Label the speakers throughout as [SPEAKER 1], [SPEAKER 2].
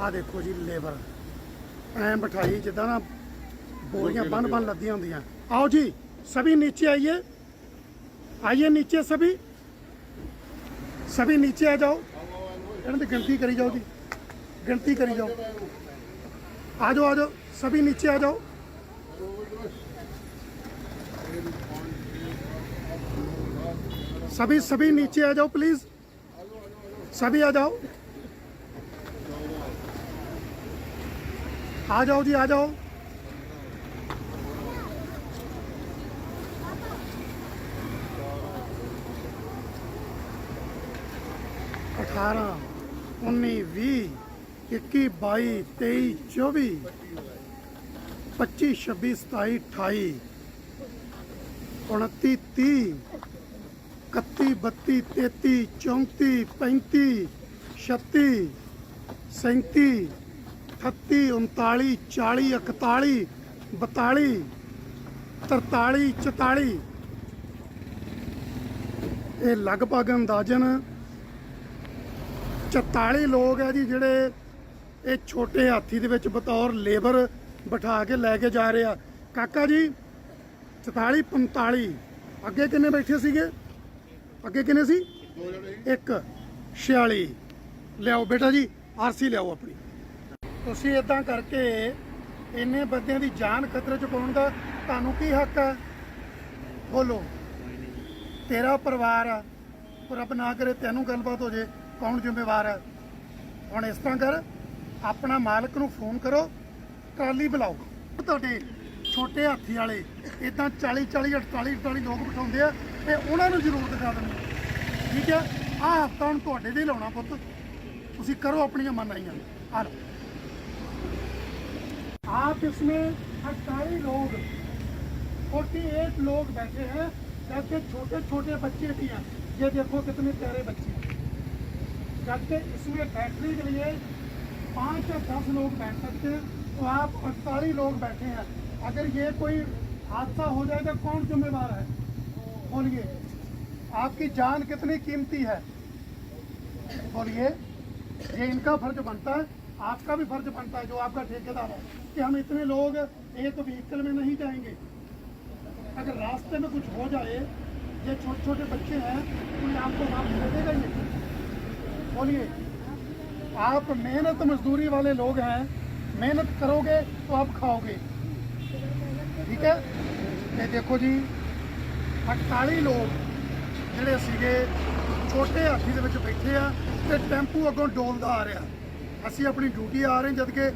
[SPEAKER 1] ਆ ਦੇਖੋ ਜੀ ਲੇਬਰ ਐ ਬਿਠਾਈ ਜਿੱਦਾਂ ਨਾ बोरियां बन बन लदी होंदियां आओ जी सभी नीचे आइए आइए नीचे सभी सभी नीचे आ जाओ ਇਹਨਾਂ ਦੀ ਗਿਣਤੀ ਕਰੀ ਜਾਓ ਜੀ ਗਿਣਤੀ ਕਰੀ ਜਾਓ ਆ ਜਾਓ ਆ ਜਾਓ ਸਭੀ ਨੀਚੇ ਆ ਜਾਓ सभी सभी नीचे आ जाओ प्लीज सभी आ जाओ आ जाओ जी, आ जाओ। अठारह, उन्नीस भी इक्की बई तेईस चौबी पच्ची छब्बीस सताई अठाई उन्ती ती इकतीस बत्ती तेती चौंती पैंती छत्तीस सैंती 38 39 40 41 42 43 44 ਇਹ ਲਗਭਗ ਅੰਦਾਜ਼ਨ 44 ਲੋਕ ਹੈ ਜੀ, ਜਿਹੜੇ ਇਹ ਛੋਟੇ ਹਾਥੀ ਦੇ ਵਿੱਚ ਬਤੌਰ ਲੇਬਰ ਬਿਠਾ ਕੇ ਲੈ ਕੇ ਜਾ ਰਹੇ ਆ। ਕਾਕਾ ਜੀ 44 45 ਅੱਗੇ ਕਿੰਨੇ ਬੈਠੇ ਸੀਗੇ? ਅੱਗੇ ਕਿੰਨੇ ਸੀ? ਇੱਕ 46 ਲਿਆਓ ਬੇਟਾ ਜੀ, ਆਰਸੀ ਲਿਆਓ ਆਪਣੀ। ਤੁਸੀਂ ਇਦਾਂ ਕਰਕੇ ਇੰਨੇ ਬੰਦਿਆਂ ਦੀ ਜਾਨ ਖਤਰੇ ਚ ਪਾਉਣ ਦਾ ਤੁਹਾਨੂੰ ਕੀ ਹੱਕ ਹੈ? ਬੋਲੋ। ਤੇਰਾ ਪਰਿਵਾਰ ਆ ਰੱਬ ਨਾ ਕਰੇ ਤੈਨੂੰ ਗੱਲਬਾਤ ਹੋ ਜੇ। ਕੌਣ ਜ਼ਿੰਮੇਵਾਰ ਹੈ? ਹੁਣ ਇਸ ਤਰ੍ਹਾਂ ਕਰ, ਆਪਣਾ ਮਾਲਕ ਨੂੰ ਫੋਨ ਕਰੋ, ਟਰਾਲੀ ਬੁਲਾਓ। ਤੁਹਾਡੇ ਛੋਟੇ ਹਾਥੀ ਵਾਲੇ ਇਦਾਂ 40 40 48 48 ਲੋਕ ਬਿਠਾਉਂਦੇ ਆ ਤੇ ਉਹਨਾਂ ਨੂੰ ਜ਼ਰੂਰ ਦਿਖਾ ਦੇਣੀ ਠੀਕ ਹੈ? ਆਹ ਹਫਤਾ ਹੁਣ ਤੁਹਾਡੇ ਦੇ ਲਾਉਣਾ ਪੁੱਤ। ਤੁਸੀਂ ਕਰੋ ਆਪਣੀਆਂ ਮਨਾਈਆਂ। ਆ ਲਓ। आप इसमें अट्ठाईस लोग 48 लोग बैठे हैं जबकि छोटे छोटे बच्चे भी हैं। ये देखो कितने प्यारे बच्चे हैं। जबकि इसमें बैठने के लिए पाँच या दस लोग बैठ सकते हैं तो आप अड़तालीस लोग बैठे हैं। अगर ये कोई हादसा हो जाए तो कौन जिम्मेवार है? बोलिए, आपकी जान कितनी कीमती है? बोलिए, ये इनका फ़र्ज़ बनता है आपका भी फर्ज बनता है जो आपका ठेकेदार है कि हम इतने लोग एक व्हीकल में नहीं जाएंगे अगर रास्ते में कुछ हो जाए ये छोटे छोटे बच्चे हैं कोई आपको वापस दे देगा ये बोलिए आप मेहनत मजदूरी वाले लोग हैं मेहनत करोगे तो आप खाओगे ਠੀਕ ਹੈ ਤੇ ਦੇਖੋ ਜੀ 48 ਲੋਕ ਜਿਹੜੇ ਸੀਗੇ ਛੋਟੇ ਹਾਥੀ ਦੇ ਵਿੱਚ ਬੈਠੇ ਆ ਤੇ ਟੈਂਪੂ ਅੱਗੋਂ ਡੋਲਦਾ ਆ ਰਿਹਾ ਅਸੀਂ ਆਪਣੀ ਡਿਊਟੀ ਆ ਰਹੇ ਜਦ ਕਿ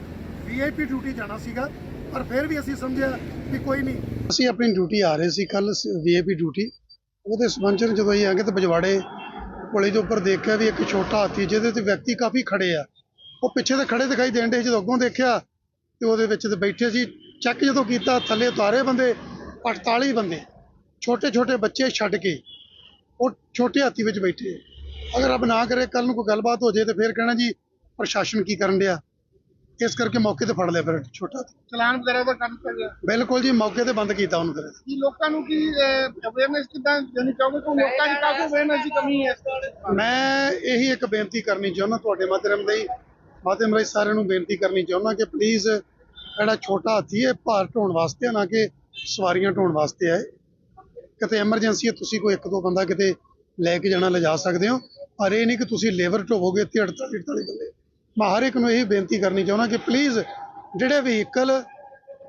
[SPEAKER 1] ਵੀਆਈਪੀ ਡਿਊਟੀ ਜਾਣਾ ਸੀਗਾ, ਪਰ ਫਿਰ ਵੀ ਅਸੀਂ ਸਮਝਿਆ ਕਿ ਕੋਈ ਨਹੀਂ। ਅਸੀਂ ਆਪਣੀ ਡਿਊਟੀ ਆ ਰਹੇ ਸੀ ਕੱਲ ਵੀਆਈਪੀ ਡਿਊਟੀ ਉਹਦੇ ਸੰਬੰਧ ਚ ਜਦੋਂ ਅਸੀਂ ਆ ਗਏ ਤੇ ਬਜਵਾੜੇ ਪੁਲੇ ਦੇ ਉੱਪਰ ਦੇਖਿਆ ਵੀ ਇੱਕ ਛੋਟਾ ਹਾਥੀ, ਜਿਹਦੇ ਤੇ ਵਿਅਕਤੀ ਕਾਫੀ ਖੜੇ ਆ। ਉਹ ਪਿੱਛੇ ਤੇ ਖੜੇ ਦਿਖਾਈ ਦੇਣ ਦੇ ਜਦੋਂ ਅੱਗੋਂ ਦੇਖਿਆ ਤੇ ਉਹਦੇ ਵਿੱਚ ਤੇ ਬੈਠੇ ਸੀ। ਚੈੱਕ ਜਦੋਂ ਕੀਤਾ, ਥੱਲੇ ਉਤਾਰੇ ਬੰਦੇ 48 ਬੰਦੇ, ਛੋਟੇ ਛੋਟੇ ਬੱਚੇ ਛੱਡ ਕੇ, ਉਹ ਛੋਟੇ ਹਾਥੀ ਵਿੱਚ ਬੈਠੇ। ਅਗਰ ਰੱਬ ਨਾ ਕਰੇ ਕੱਲ ਨੂੰ ਕੋਈ ਗੱਲਬਾਤ ਹੋ ਜੇ ਤੇ ਫਿਰ ਕਹਿਣਾ ਜੀ ਪ੍ਰਸ਼ਾਸਨ ਕੀ ਕਰਨ ਡਿਆ? ਇਸ ਕਰਕੇ ਮੌਕੇ ਤੇ ਫੜ ਲਿਆ ਫਿਰ ਛੋਟਾ।
[SPEAKER 2] ਚਲਾਨ ਵਗੈਰਾ ਦਾ ਕੰਮ ਕਰ ਰਿਹਾ।
[SPEAKER 1] ਬਿਲਕੁਲ ਜੀ ਮੌਕੇ ਤੇ ਬੰਦ ਕੀਤਾ ਉਹਨੂੰ ਫਿਰ।
[SPEAKER 2] ਕੀ ਲੋਕਾਂ ਨੂੰ ਕੀ ਅਵੇਅਰਨੈਸ ਕਿਦਾਂ ਦੇਣੀ ਚਾਹੋਗੇ? ਕਿ ਲੋਕਾਂ ਦੀ ਕਾਫੀ ਅਵੇਅਰਨੈਸ ਦੀ ਕਮੀ ਹੈ
[SPEAKER 1] ਮੈਂ ਇਹੀ ਇੱਕ ਬੇਨਤੀ ਕਰਨੀ ਚਾਹੁੰਦਾ ਤੁਹਾਡੇ ਮਾਧਿਅਮ ਰਾਹੀਂ ਮਾਧਿਅਮ ਰਾਹੀਂ ਸਾਰਿਆਂ ਨੂੰ ਬੇਨਤੀ ਕਰਨੀ ਚਾਹੁੰਦਾ ਕਿ ਪਲੀਜ਼ ਜਿਹੜਾ ਛੋਟਾ ਹਾਥੀ ਹੈ ਭਾਰ ਢੋਣ ਵਾਸਤੇ ਨਾ ਕਿ ਸਵਾਰੀਆਂ ਢੋਣ ਵਾਸਤੇ ਹੈ ਕਿਤੇ ਐਮਰਜੈਂਸੀ ਹੈ ਤੁਸੀਂ ਕੋਈ ਇੱਕ ਦੋ ਬੰਦਾ ਕਿਤੇ ਲੈ ਕੇ ਜਾਣਾ ਲਿਜਾ ਸਕਦੇ ਹੋ। ਪਰ ਇਹ ਨਹੀਂ ਕਿ ਤੁਸੀਂ ਲੇਬਰ ਢੋਵੋਗੇ ਤੇ 48 48 ਬੰਦੇ। ਮੈਂ ਹਰ ਇੱਕ ਨੂੰ ਇਹ ਬੇਨਤੀ ਕਰਨੀ ਚਾਹੁੰਦਾ ਕਿ ਪਲੀਜ਼ ਜਿਹੜੇ ਵਹੀਕਲ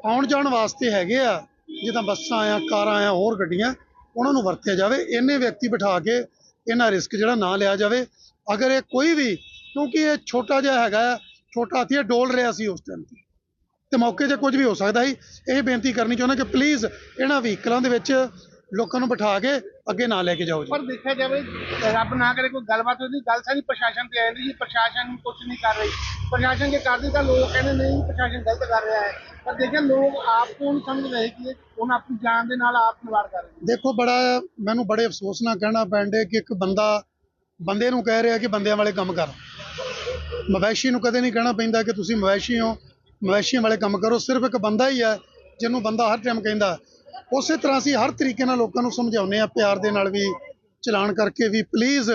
[SPEAKER 1] ਆਉਣ ਜਾਣ ਵਾਸਤੇ ਹੈਗੇ ਆ ਜਿੱਦਾਂ ਬੱਸਾਂ ਆ ਕਾਰਾਂ ਆ ਹੋਰ ਗੱਡੀਆਂ ਉਹਨਾਂ ਨੂੰ ਵਰਤਿਆ ਜਾਵੇ ਇੰਨੇ ਵਿਅਕਤੀ ਬਿਠਾ ਕੇ ਇਹਨਾਂ ਰਿਸਕ ਜਿਹੜਾ ਨਾ ਲਿਆ ਜਾਵੇ। ਅਗਰ ਇਹ ਕੋਈ ਵੀ ਕਿਉਂਕਿ ਇਹ ਛੋਟਾ ਜਿਹਾ ਹੈਗਾ ਆ, ਛੋਟਾ ਹਾਥੀ ਇਹ ਡੋਲ ਰਿਹਾ ਸੀ ਉਸ ਟਾਈਮ ਤੇ। ਤੇ ਮੌਕੇ 'ਤੇ ਕੁਝ ਵੀ ਹੋ ਸਕਦਾ ਸੀ। ਇਹ ਬੇਨਤੀ ਕਰਨੀ ਚਾਹੁੰਦਾ ਕਿ ਪਲੀਜ਼ ਇਹਨਾਂ ਵਹੀਕਲਾਂ ਦੇ ਵਿੱਚ ਲੋਕਾਂ ਨੂੰ ਬਿਠਾ ਕੇ ਅੱਗੇ ਨਾ ਲੈ ਕੇ ਜਾਓ ਜੀ।
[SPEAKER 2] ਪਰ ਦੇਖਿਆ ਜਾਵੇ ਰੱਬ ਨਾ ਕਰੇ ਕੋਈ ਗੱਲਬਾਤ ਹੋਈ ਗੱਲ ਸਾਰੀ ਪ੍ਰਸ਼ਾਸਨ ਤੇ ਆਉਂਦੀ ਜੀ ਪ੍ਰਸ਼ਾਸਨ ਕੁਝ ਨਹੀਂ ਕਰ ਰਹੀ। ਪ੍ਰਸ਼ਾਸਨ ਜੇ ਕਰਦੀ ਤਾਂ ਲੋਕ ਕਹਿੰਦੇ ਨਹੀਂ ਪ੍ਰਸ਼ਾਸਨ ਗਲਤ ਕਰ ਰਿਹਾ ਹੈ। ਪਰ ਦੇਖਿਆ ਲੋਕ ਆਪ ਨਹੀਂ ਸਮਝ ਰਹੇ ਕਿ ਉਹਨਾਂ ਆਪਣੀ ਜਾਨ ਦੇ ਨਾਲ ਆਪ ਨਿਵਾਰ ਕਰ ਰਹੇ ਨੇ।
[SPEAKER 1] ਦੇਖੋ ਬੜਾ ਮੈਨੂੰ ਬੜੇ ਅਫਸੋਸ ਨਾਲ ਕਹਿਣਾ ਪੈਂਦਾ ਕਿ ਇੱਕ ਬੰਦਾ ਬੰਦੇ ਨੂੰ ਕਹਿ ਰਿਹਾ ਕਿ ਬੰਦਿਆਂ ਵਾਲੇ ਕੰਮ ਕਰ। ਮਵੈਸ਼ੀ ਨੂੰ ਕਦੇ ਨਹੀਂ ਕਹਿਣਾ ਪੈਂਦਾ ਕਿ ਤੁਸੀਂ ਮਵੈਸ਼ੀ ਹੋ। ਮਵੈਸ਼ੀਆਂ ਵਾਲੇ ਕੰਮ ਕਰੋ ਸਿਰਫ ਇੱਕ ਬੰਦਾ ਹੀ ਹੈ ਜਿਹਨੂੰ ਬੰਦਾ ਹਰ ਟਾਈਮ ਕਹਿੰਦਾ ਉਸੇ ਤਰ੍ਹਾਂ ਅਸੀਂ ਹਰ ਤਰੀਕੇ ਨਾਲ ਲੋਕਾਂ ਨੂੰ ਸਮਝਾਉਂਦੇ ਆ ਪਿਆਰ ਦੇ ਨਾਲ ਵੀ ਚਲਾਨ ਕਰਕੇ ਵੀ ਪਲੀਜ਼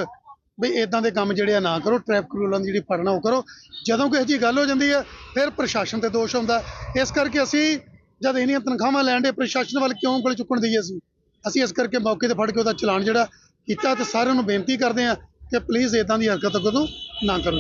[SPEAKER 1] ਵੀ ਇਦਾਂ ਦੇ ਕੰਮ ਜਿਹੜੇ ਆ ਨਾ ਕਰੋ ਟ੍ਰੈਫਿਕ ਰੂਲਾਂ ਦੀ ਜਿਹੜੀ ਪਾਲਣਾ ਉਹ ਕਰੋ। ਜਦੋਂ ਕੋਈ ਇਹੋ ਜਿਹੀ ਗੱਲ ਹੋ ਜਾਂਦੀ ਹੈ, ਫਿਰ ਪ੍ਰਸ਼ਾਸਨ ਤੇ ਦੋਸ਼ ਹੁੰਦਾ ਇਸ ਕਰਕੇ ਅਸੀਂ ਜਦ ਇਹਨੀਆਂ ਤਨਖਾਹਾਂ ਲੈਣ ਦੇ ਪ੍ਰਸ਼ਾਸਨ ਵੱਲ ਕਿਉਂ ਉਂਗਲ ਚੁੱਕਣ ਦੀ ਅਸੀਂ? ਅਸੀਂ ਇਸ ਕਰਕੇ ਮੌਕੇ ਤੇ ਫੜ ਕੇ ਉਹਦਾ ਚਲਾਨ ਜਿਹੜਾ ਕੀਤਾ ਤੇ ਸਾਰਿਆਂ ਨੂੰ ਬੇਨਤੀ ਕਰਦੇ ਹਾਂ ਕਿ ਪਲੀਜ਼ ਇਦਾਂ ਦੀ ਹਰਕਤ ਕਦੋਂ ਨਾ ਕਰੋ।